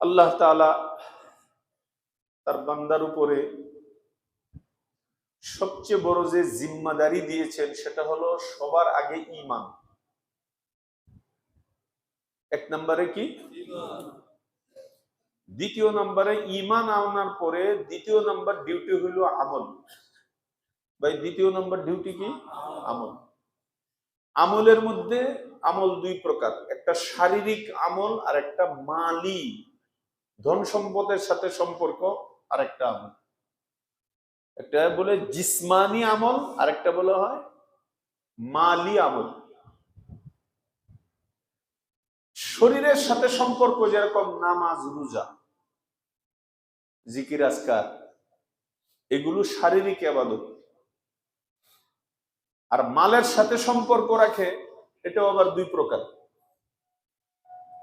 আল্লাহ তাআলা তার বান্দার উপরে সবচেয়ে বড় যে জিম্মাদারি দিয়েছেন, সেটা হলো সবার আগে ঈমান। এক নম্বরে কি? দ্বিতীয় নম্বরে ঈমান আনার পরে দ্বিতীয় নম্বর ডিউটি হইল আমল। ভাই, দ্বিতীয় নম্বর ডিউটি কি? আমল। আমলের মধ্যে আমল দুই প্রকার, একটা শারীরিক আমল আর একটা মালি। ধন সম্পদের সাথে সম্পর্ক আর একটা আমল। একটা বলে জিসমানি আমল আর একটা বলা হয় মালি আমল। শরীরের সাথে সম্পর্ক যেরকম নামাজ, রোজা, জিকির, আজকার, এগুলো শারীরিক আবাদত। আর মালের সাথে সম্পর্ক রাখে, এটাও আবার দুই প্রকার।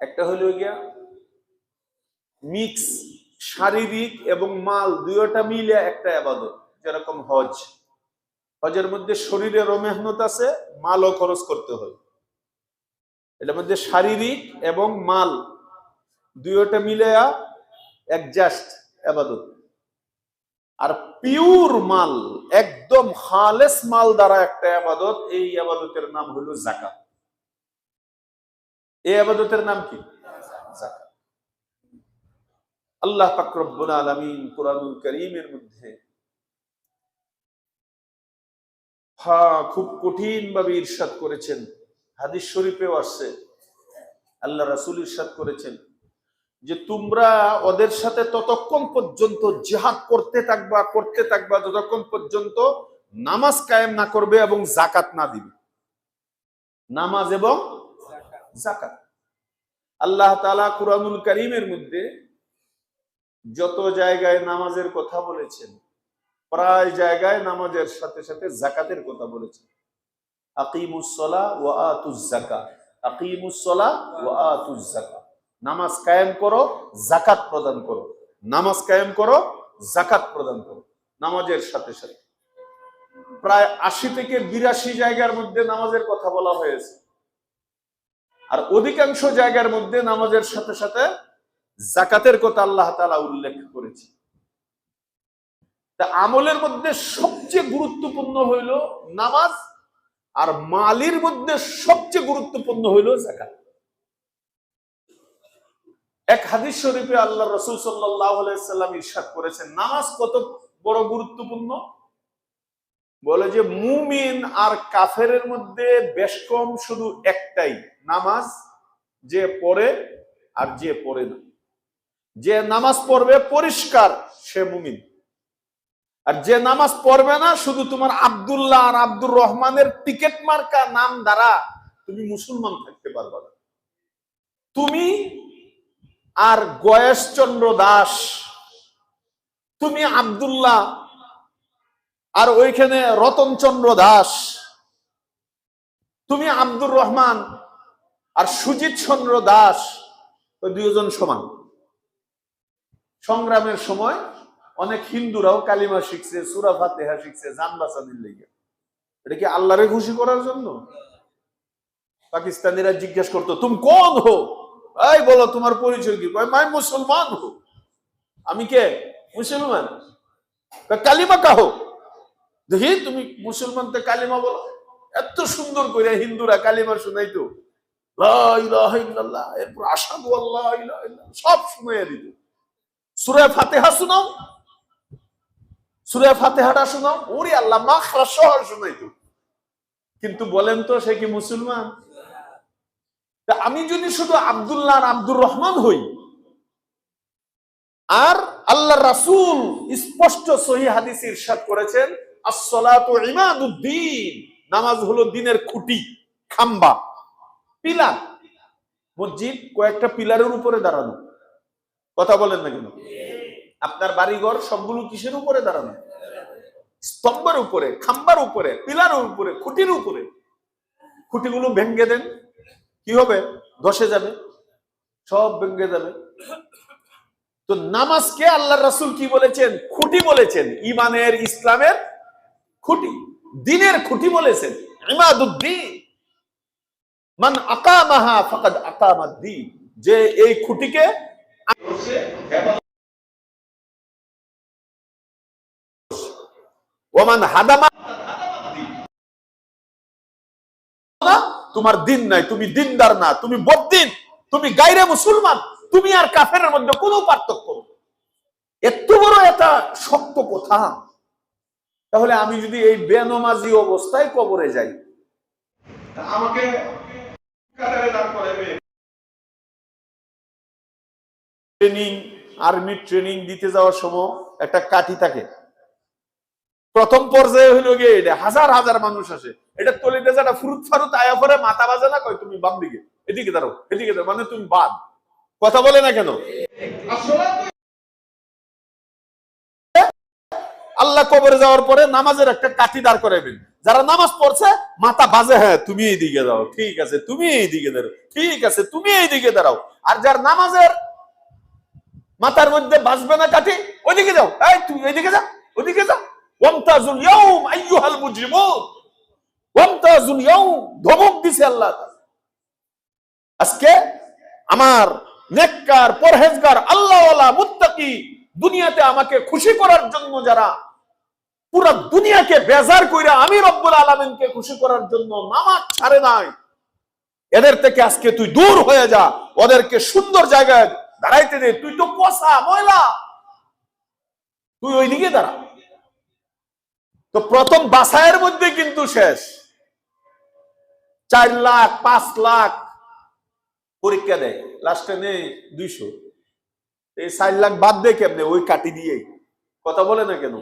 একটা হলো গিয়া মিক্স, শারীরিক এবং মাল দুইটা মিলে একটা আবাদত, যেরকম হজ। হজের মধ্যে শরীরেরও মেহনত আছে, মালও খরচ করতে হয়। এটার মধ্যে শারীরিক এবং মাল দুইটা মিলে একজাস্ট আবাদত। আর পিওর মাল, একদম খালেস মাল দ্বারা একটা আবাদত, এই আবাদতের নাম হলো জাকাত এই আবাদতের নাম কি? জাকাত আল্লাহ পাকরব্বুল আলমিন কোরআনুল করিমের মধ্যে হ্যাঁ খুব কঠিন ভাবে ইরশাদ করেছেন। হাদিস শরীফেও আসছে। আল্লাহ রাসুল ইরশাদ করেছেন যে তোমরা ওদের সাথে ততক্ষণ পর্যন্ত জিহাদ করতে থাকবা করতে থাকবা ততক্ষণ পর্যন্ত নামাজ কায়েম না করবে এবং জাকাত না দিবে। নামাজ এবং জাকাত আল্লাহ তালা কুরআনুল করিমের মধ্যে যত জায়গায় নামাজের কথা বলেছেন, প্রায় জায়গায় নামাজের সাথে সাথে জাকাতের কথা বলেছেন। আকিমুসলা ও আতুজ জাকা আকিমুসলা ও আতুজ জাকা নামাজ কায়েম করো জাকাত প্রদান করো। নামাজ কায়েম করো জাকাত প্রদান করো, নামাজের সাথে সাথে। প্রায় আশি থেকে বিরাশি জায়গার মধ্যে নামাজের কথা বলা হয়েছে। আর অধিকাংশ জায়গার মধ্যে নামাজের সাথে সাথে জাকাতের কথা আল্লাহ তালা উল্লেখ করেছে। তা আমলের মধ্যে সবচেয়ে গুরুত্বপূর্ণ হইল নামাজ আর মালির মধ্যে সবচেয়ে গুরুত্বপূর্ণ হইল জাকাত। এক হাদিস শরীফে আল্লাহ রসুল সাল্লাম ইরশাদ করেছেন, নামাজ কত বড় গুরুত্বপূর্ণ? বলে যে মুমিন আর কাফের মধ্যে বেশ কম শুধু একটাই নামাজ, যে পড়ে আর যে পড়ে না। যে নামাজ পড়বে পরিষ্কার, সে মুমিন। আর যে নামাজ পড়বে না, শুধু তোমার আবদুল্লাহ আর আব্দুর রহমানের টিকেট মার্কা নাম দ্বারা তুমি মুসলমান থাকতে পারবে না। তুমি আর গয়েশচন্দ্র দাস, তুমি আবদুল্লাহ আর ওইখানে রতনচন্দ্র দাস, তুমি আব্দুর রহমান আর সুজিত চন্দ্র দাস দুজন সমান। সংগ্রামের সময় অনেক হিন্দুরাও কালিমা শিখছে, সুরা ফাতেহা শিখছে, জান বাঁচানির লেগে। এটা কি আল্লাহরে খুশি করার জন্য? পাকিস্তানিরা জিজ্ঞেস করতো, তুমি কোন হো? এই বলো, তোমার পরিচয় কি? মাই মুসলমান হো। আমি কে? মুসলমান। কালিমা কাহো দেখি, তুমি মুসলমান তো কালিমা বলো। এত সুন্দর করে হিন্দুরা কালিমা শুনাইতো। এরপর আসাদু আল্লাহ সব শুনাইয়া দিত। সুরে ফাতেহা শোনাও সুরে ফাতেহাটা শোনাও ওরে আল্লাহ মাখরা শহর শোনাইতো। কিন্তু বলেন তো, সে কি মুসলমান? আমি যদি শুধু আব্দুল্লাহ আর আব্দুর রহমান হই, আর আল্লাহ রাসূল স্পষ্ট সহি হাদিস ইরশাদ করেছেন, আসসালাতু ইমাদুদ্দিন, নামাজ হলো দিনের খুঁটি, খাম্বা, পিলার। মসজিদ কয়েকটা পিলারের উপরে দাঁড়ানো। কথা বলেন না কেন? আপনার বাড়িঘর সবগুলো কিসের উপরে দাঁড়ানো? স্তম্ভের উপরে, খাম্বার উপরে, পিলারের উপরে, খুঁটির উপরে। খুঁটিগুলো ভেঙ্গে দেন, কি হবে? ধসে যাবে, সব ভেঙ্গে যাবে। তো নামাজকে আল্লাহ রাসূল কি বলেছেন? খুঁটি বলেছেন। ইমানের ইসলামের খুঁটি, দিনের খুঁটি বলেছেন। মান আকামাহা ফাকাদ আকামাদ্দিন যে এই খুঁটিকে তোমার দিন নাই, তুমি দিনদার না, তুমি বদিন তুমি গাইরে মুসলমান, তুমি আর কাফেরের মধ্যে কোনো পার্থক্য। এত বড় একটা শক্ত কথা। তাহলে আমি যদি এই বেনমাজি অবস্থায় কবরে যাই। আমাকে ট্রেনিং আর্মি ট্রেনিং দিতে যাওয়ার সময় একটা কাঠি থাকে। প্রথম পর্যায়ে হইল গিয়ে এটা, হাজার হাজার মানুষ আসে। এটা তলিতে যাটা ফুরুত ফারুত আয়া পরে মাথা বাজে না, কয় তুমি বাম দিকে, এদিকে দাঁড়াও এদিকে দাঁড়াও মানে তুমি বাদ কথা বলে না কেন? আল্লাহ কবরে যাওয়ার পরে নামাজের একটা কাঠি দাঁড় করাইবেন। যারা নামাজ পড়ছে, মাথা বাজে হ্যাঁ তুমি এই দিকে দাও ঠিক আছে, তুমি এই দিকে দাঁড়াও, ঠিক আছে, তুমি এই দিকে দাঁড়াও। আর যার নামাজের মাথার মধ্যে বাঁচবে না কাঠি? ওইদিকে যাও। এই তুই ওইদিকে যা ওইদিকে যা ওয়ামতাজুল ইয়াউম, আইয়ুহাল মুজরিমুন। ইয়াউম, ধমক দিছে আল্লাহ। আজকে আমার নেককার পরহেজগার, আল্লাহওয়ালা মুত্তাকি দুনিয়াতে আমাকে খুশি করার জন্য যারা পুরো দুনিয়াকে বেজার কইরা আমি রব্বুল আলামিনকে খুশি করার জন্য নামাজ ছাড়ে নাই, এদের থেকে আজকে তুই দূর হয়ে যা, ওদেরকে সুন্দর জায়গায় দাঁড়াইতে দে, তুই তো পচা ময়লা। তুই ওইদিকে দাঁড়া। তো প্রথম বাসায়ের মধ্যে কিন্তু শেষ। চার লাখ, পাঁচ লাখ পরীক্ষা দেয়। লাস্টে নেই দুইশো। এই চার লাখ বাদ দেয় কেমনে, ওই কাটি দিয়ে কথা বলে না কেন?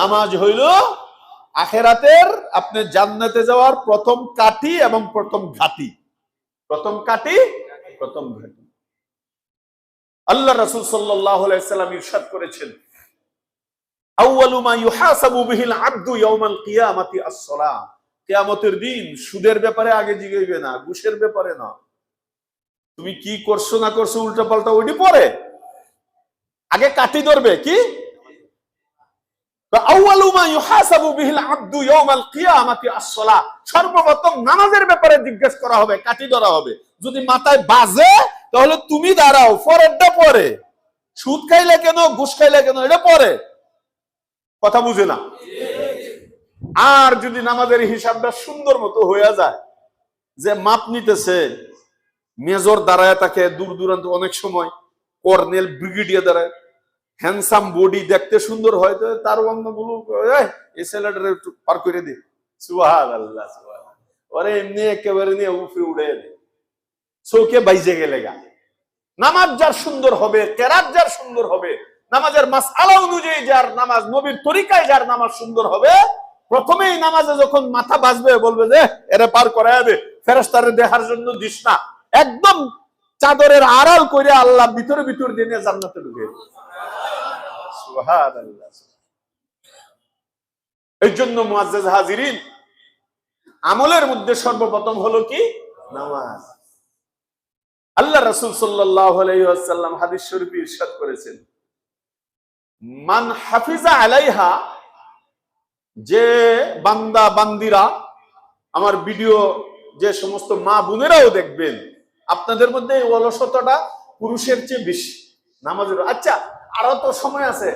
নামাজ হইল আখেরাতের, আপনি জান্নাতে যাওয়ার প্রথম কাটি এবং প্রথম ঘাটি। প্রথম কাটি প্রথম ঘাটি। আল্লাহ রাসূল সাল্লাম ইরশাদ করেছেন দিন সুদের ব্যাপারে আগে জিগাইবে না ব্যাপারে না। তুমি কি করছ না করছ উল্টা পাল্টা ওইটি পরে? আগে কাটি ধরবে, কি? সর্বপ্রথম নামাজের ব্যাপারে জিজ্ঞেস করা হবে, কাটি ধরা হবে। যদি মাথায় বাজে তাহলে তুমি দাঁড়াও পরেরটা পরে। সুদ খাইলে কেন ঘুষ খাইলে কেন এটা পরে। কথা বুঝে না। আর যদি নামাজের হিসাবটা সুন্দর মতো হয়ে যায় যে মাপ নিতেছে মেজর দাঁড়ায় তাকে দূর দূরান্ত অনেক সময় কর্নেল ব্রিগেডিয়ার দাঁড়ায় হ্যান্ডসাম বডি দেখতে সুন্দর হয় তো তার অন্যগুলো "এই, এই ছেলেটার একটু পার করে দে। সুহাদ আল্লাহ ওরে এমনি একেবারে নিয়ে উপরে উড়ে দে। চৌকে বাইজে গেলে গা। নামাজ যার সুন্দর হবে, কেরাত যার সুন্দর হবে, নামাজের মাস আলা অনুযায়ী যার নামাজ, নবীর তরিকায় যার নামাজ সুন্দর হবে, প্রথমেই নামাজে যখন মাথা বাজবে, বলবে যে এরে পার করায় দে ফেরেস্তারে দেখার জন্য দিস না। একদম চাদরের আড়াল করে আল্লাহ ভিতরে ভিতর দিনে জান্নাতে ঢুকে। এই জন্য মুআজ্জাজ হাজিরিন, আমলের মধ্যে সর্বপ্রথম হলো কি? নামাজ। আল্লাহ রাসূল আলাইহি হাদিস শরীফে ইরশাদ করেছেন। মান হাফিজা আলাইহা, যে বান্দা, বান্দিরা আমার ভিডিও যে সমস্ত মা বোনেরাও দেখবেন, আপনাদের মধ্যে এই অলসতাটা পুরুষের চেয়ে বেশি, নামাজের। আচ্ছা আরও তো সময় আছে।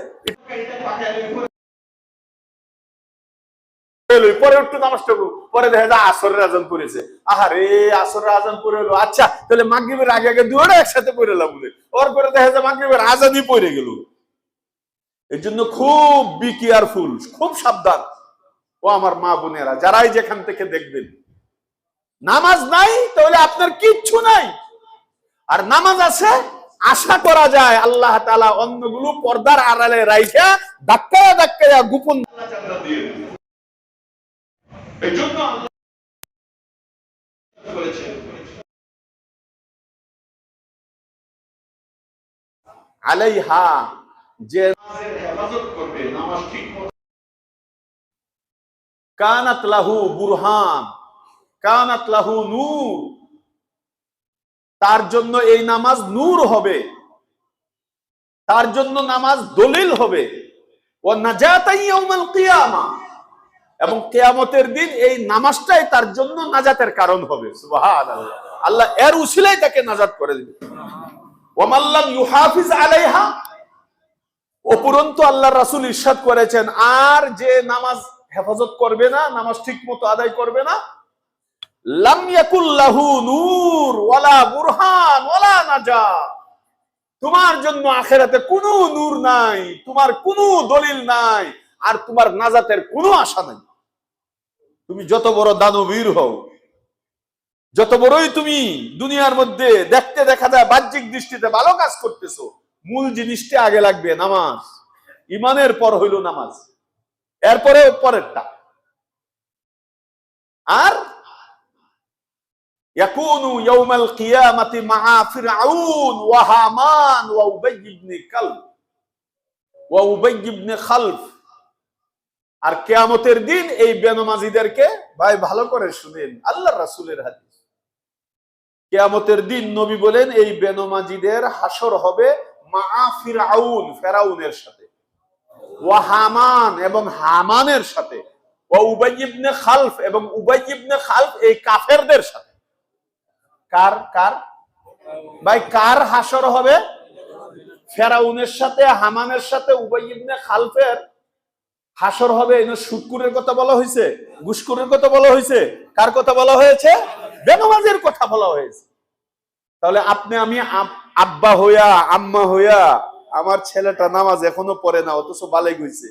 পরে একটু করব। পরে দেখা যায় আসরের আজান পড়েছে। আসরের আজান পড়ে এলো আচ্ছা তাহলে আগে আগে দুটো একসাথে পড়ে এলাম ওর পরে দেখা যায় আজানই পড়ে গেল। এই জন্য খুব বি কেয়ারফুল খুব সাবধান। ও আমার মা বোনেরা, যারাই যেখান থেকে দেখবেন। নামাজ নাই, তাহলে আপনার কিচ্ছু নাই। আর নামাজ আছে, আশা করা যায় আল্লাহ তালা অন্যগুলো পর্দার আড়ালে রাইখা, ধাক্কায়া ধাক্কায়া গোপন এই জন্য আল্লাহ বলেছেন। আলাইহা যে হেফাজত করবে নামাজ ঠিক কানাত লাহু বুরহান কানাত লাহু নূর। তার জন্য এই নামাজ নূর হবে। তার জন্য নামাজ দলিল হবে। ও নাজাতাই ইয়াউমাল কিয়ামা। এবং কেয়ামতের দিন এই নামাজটাই তার জন্য নাজাতের কারণ হবে। আল্লাহ এর উসিলাই তাকে নাজাত করে দিবে। আল্লাহ রাসূল করেছেন, আর যে নামাজ হেফাজত করবে না, নামাজ ঠিক মতো আদায় করবে না তোমার জন্য আখেরাতে কোনো নূর নাই, তোমার কোনো দলিল নাই, আর তোমার নাজাতের কোনো আশা নাই। তুমি যত বড় দানবীর হও, যত বড়ই তুমি দুনিয়ার মধ্যে দেখতে দেখা যায়, বাহ্যিক দৃষ্টিতে ভালো কাজ করতেছো, মূল জিনিসটা আগে লাগবে নামাজ। ইমানের পর হইল নামাজ এরপরে পরেরটা। আর ইয়াকুনু কিয়ামাতি আর কেয়ামতের দিন এই বেনমাজিদেরকে ভাই ভালো করে শুনেন আল্লাহ রাসুলের হাদিস। কেয়ামতের দিন নবী বলেন, এই বেনমাজিদের হাসর হবে মা ফিরাউন, ফেরাউনের সাথে। ওয়া হামান এবং হামানের সাথে। ওয়া উবাই ইবনে খালফ এবং উবাই খালফ এই কাফেরদের সাথে। কার কার? ভাই, কার হাসর হবে? ফেরাউনের সাথে, হামানের সাথে, উবাই খালফের হাসর হবে সুটকুরের কথা বলা হয়েছে, গুসকুরের কথা বলা হয়েছে। কার কথা বলা হয়েছে? বেনমাজের কথা বলা হয়েছে। তাহলে আপনি, আমি আব্বা হইয়া, আম্মা হইয়া, আমার ছেলেটা নামাজ এখনও পড়ে না, অথচ বালেগ হইছে।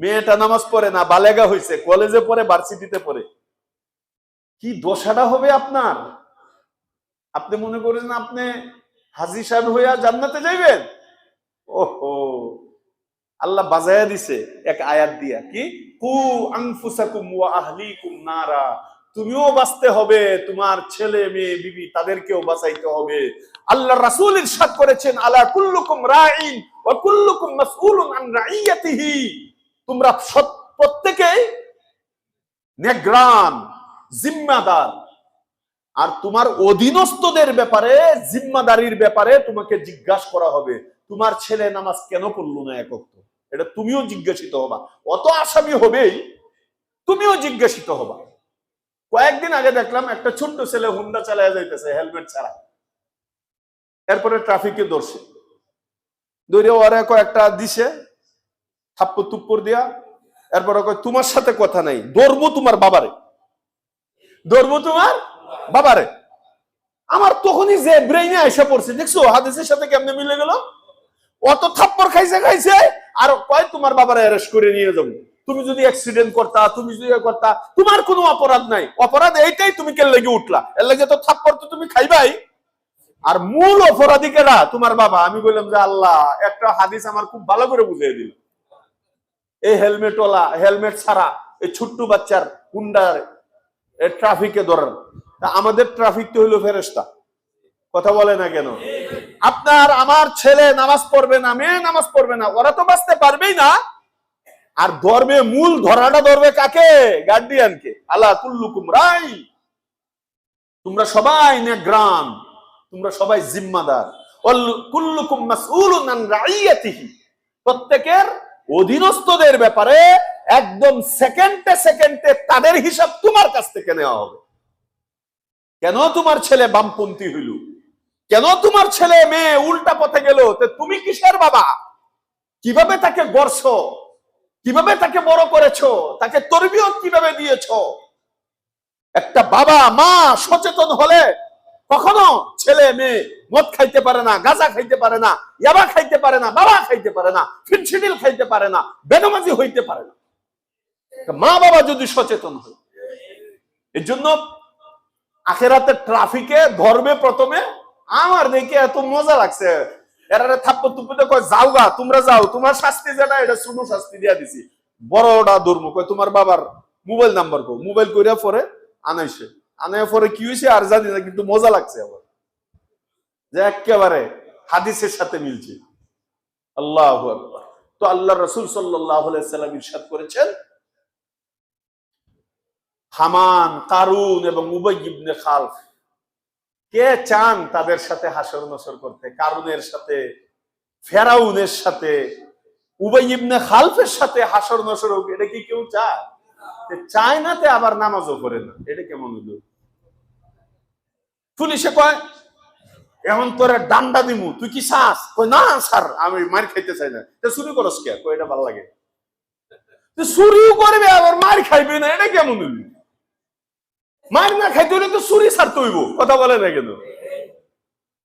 মেয়েটা নামাজ পড়ে না, বালেগা হইছে কলেজে পড়ে ভার্সিটিতে পড়ে। কি দশাটা হবে আপনার? আপনি মনে করেন আপনি হাজি সাহেব হইয়া জান্নাতে যাইবেন? ওহো! আল্লাহ বাজায়া দিছে এক আয়াত দিয়া, কি? কু আনফুসাকুম ওয়া আহলিকুম নারা। তুমিও বাঁচতে হবে, তোমার ছেলে, মেয়ে, বিবি, তাদেরকেও বাঁচাইতে হবে। আল্লাহ রাসূল ইরশাদ করেছেন, আলা কুল্লুকুম রাইন ওয়া কুল্লুকুম মাসউলুন আন রাইয়াতিহি। তোমরা প্রত্যেকেই নেগ্রান, জিম্মাদার। আর তোমার অধীনস্থদের ব্যাপারে, জিম্মাদারির ব্যাপারে তোমাকে জিজ্ঞাসা করা হবে, তোমার ছেলে নামাজ কেন পড়ল না একক তো? এটা তুমিও জিজ্ঞাসিত হবা। অত আসামি হবেই, তুমিও জিজ্ঞাসিত হবা। কয়েকদিন আগে দেখলাম একটা ছোট্ট ছেলে হুন্ডা চালায় যাইতেছে, হেলমেট ছাড়া। এরপরে ট্রাফিকে ধরছে ধরে ওরা কয়েকটা দিছে থাপ্পর তুপ্পর দিয়া। এরপরে তোমার সাথে কথা নাই, ধরবো তোমার বাবারে। ধরবো তোমার বাবারে? আমার তখনই যে ব্রেইনে আইসা পড়ছে, দেখছ? হাদিসের সাথে কেমনে মিলে গেল? অত থাপ্পর খাইছে খাইছে, আর কয় তোমার বাবারে অ্যারেস্ট করে নিয়ে যাব? তুমি যদি অ্যাক্সিডেন্ট করতা, তুমি যদি করতা, তোমার কোনো অপরাধ নাই। অপরাধ এইটাই তুমি কে লেগে উঠলা? এর লেগে তো থাপ্পর তো তুমি খাইবাই। আর মূল অপরাধী কেডা তোমার বাবা। আমি বললাম যে, আল্লাহ, একটা হাদিস আমার খুব ভালো করে বুঝিয়ে দিল। এই হেলমেট ওলা হেলমেট ছাড়া এই ছোট্ট বাচ্চার হুন্ডার ট্রাফিকে ধরার তা আমাদের ট্রাফিক তো হইল ফেরেস্তা কথা বলে না কেন? আপনার আমার ছেলে নামাজ পড়বে না, মেয়ে নামাজ পড়বে না, ওরা তো বাঁচতে পারবেই না। আর ধরবে মূল ধরাটা ধরবে কাকে? গার্ডিয়ানকে আল্লাহ কুল্লুকুম রাই। তোমরা সবাই নেগ্রাম তোমরা সবাই জিম্মাদার। প্রত্যেকের অধীনস্থদের ব্যাপারে একদম সেকেন্ডে সেকেন্ডে তাদের হিসাব তোমার কাছ থেকে নেওয়া হবে। কেন তোমার ছেলে বামপন্থী হইল? কেন তোমার ছেলে মেয়ে উল্টা পথে গেল? তুমি কিসের বাবা? কীভাবে তাকে গড়ছ? কীভাবে তাকে বড় করেছ? তাকে তরবিয়ত কীভাবে দিয়েছ? একটা বাবা, মা সচেতন হলে কখনো ছেলে মেয়ে মদ খাইতে পারে না, গাঁজা খাইতে পারে না, ইয়াবা খাইতে পারে না, বাবা খাইতে পারে না ফিনসিডিল খাইতে পারে না, বেনমাজি হইতে পারে না। মা বাবা যদি সচেতন হয়, এর জন্য আখেরাতে ট্রাফিকে ধরবে প্রথমে আমার দেখে এত মজা লাগছে। এরা থাপ্পর তুপ্পুতে কয়, যাও গা, তোমরা যাও, তোমার শাস্তি যেটা এটা ছোট শাস্তি দিয়া দিছি। বড়টা ধর্ম কয়, তোমার বাবার মোবাইল নাম্বার কো মোবাইল কইরা পরে আনাইছে। আনায় পরে কি হয়েছে আর জানি না, কিন্তু মজা লাগছে আবার। যে একেবারে হাদিসের সাথে মিলছে। আল্লাহ আকবার। তো আল্লাহ রসুল সাল্লাহ সাল্লাম ইরশাদ করেছেন, হামান, কারুন এবং উবাই ইবনে খালফ কে চান তাদের সাথে হাসর নসর করতে? কারুনের সাথে? ফেরাউনের সাথে? উবাই ইবনে খালফের সাথে হাসর নসর হোক, এটা কি কেউ চায়? চায় না তে আবার নামাজও করে না। এটা কেমন হলো পুলিশে কয় এখন তোরা ডান্ডা দিমু, তুই কি চাস? কই না, স্যার, আমি মার খাইতে চাই না। চুরি করস কে? কই এটা ভালো লাগে। তুই চুরিও করবে, আবার মার খাইবে না। এটা কেমন হলো মার না খাইতে হলে তো চুরি সারতে হইব। কথা বলে না কিন্তু।